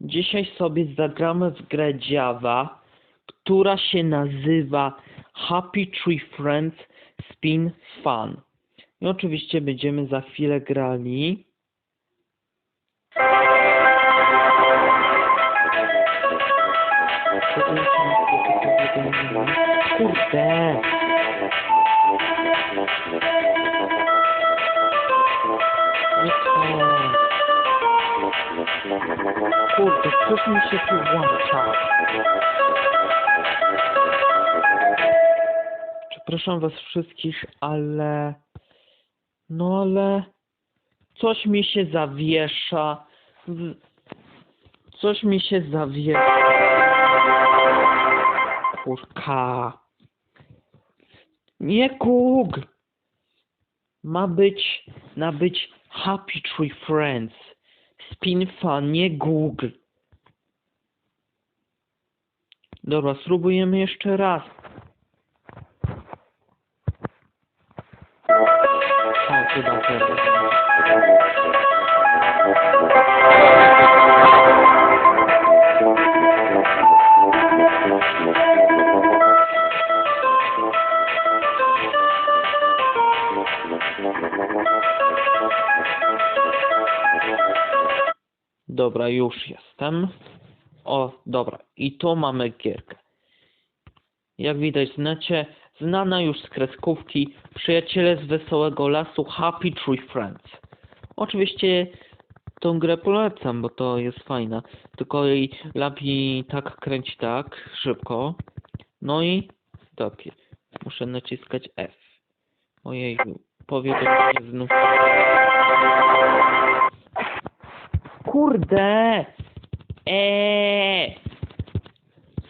Dzisiaj sobie zagramy w grę Java, która się nazywa Happy Tree Friends Spin Fun. I oczywiście będziemy za chwilę grali. Kurde! Nie to. Kurde, coś mi się tu włącza. Przepraszam was wszystkich, ale... No ale... Coś mi się zawiesza. Coś mi się zawiesza. Kurka. Nie kuk! Ma być, ma być Happy Tree Friends. Spin Fun, nie Google. Dobra, spróbujemy jeszcze raz. O, chyba. Dobra, już jestem. O, dobra. I tu mamy gierkę. Jak widać znacie, znana już z kreskówki Przyjaciele z Wesołego Lasu Happy Tree Friends. Oczywiście tą grę polecam, bo to jest fajna. Tylko jej lapi tak kręci tak szybko. No i dobrze. Muszę naciskać F. Ojej, powiadomienie znów. Kurde! Eee!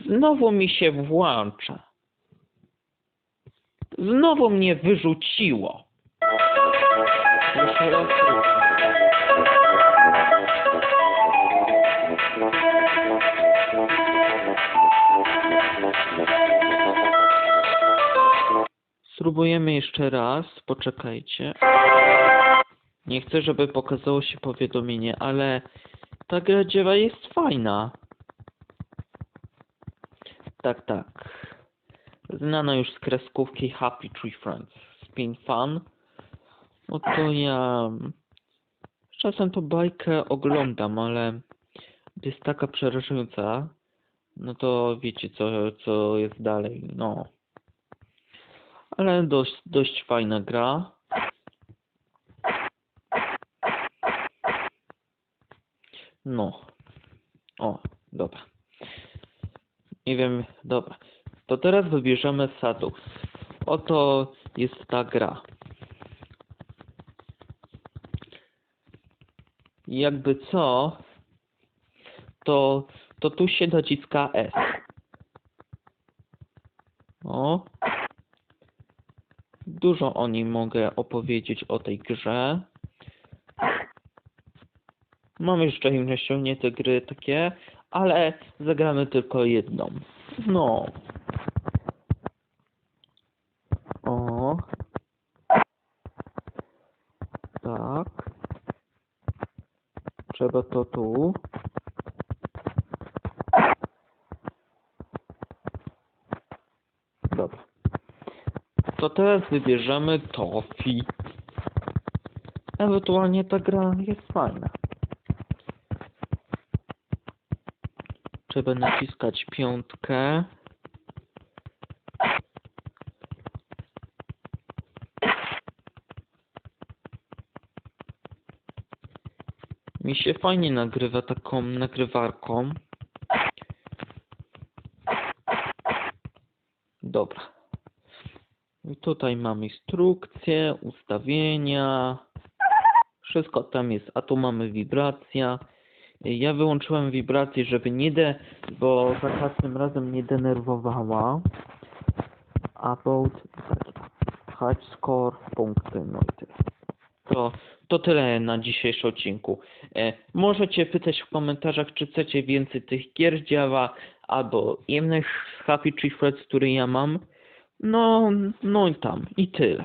Znowu mi się włącza. Znowu mnie wyrzuciło. Spróbujemy jeszcze raz. Poczekajcie. Nie chcę, żeby pokazało się powiadomienie, ale ta gra dziewa jest fajna. Tak, tak. Znana już z kreskówki Happy Tree Friends. Spin Fun. No to ja... Czasem to bajkę oglądam, ale jest taka przerażająca. No to wiecie co, co jest dalej, no. Ale dość, dość fajna gra. No. O, dobra. Nie wiem, dobra. To teraz wybierzemy Sadus. Oto jest ta gra. Jakby co, to, to tu się naciska S. O. Dużo o niej mogę opowiedzieć o tej grze. Mam jeszcze inne ściągnięte gry takie, ale zagramy tylko jedną. No. O. Tak. Trzeba to tu. Dobra. To teraz wybierzemy Tofi. Ewentualnie ta gra jest fajna. Trzeba naciskać piątkę. Mi się fajnie nagrywa taką nagrywarką. Dobra. I tutaj mamy instrukcję, ustawienia. Wszystko tam jest, a tu mamy wibracja. Ja wyłączyłem wibrację, żeby nie de, bo za każdym razem nie denerwowała. About high score punkty, no i tyle. To, to tyle na dzisiejszym odcinku. E, możecie pytać w komentarzach, czy chcecie więcej tych gier działa, albo innych Happy Tree Friends, które ja mam. No, no i tam, i tyle.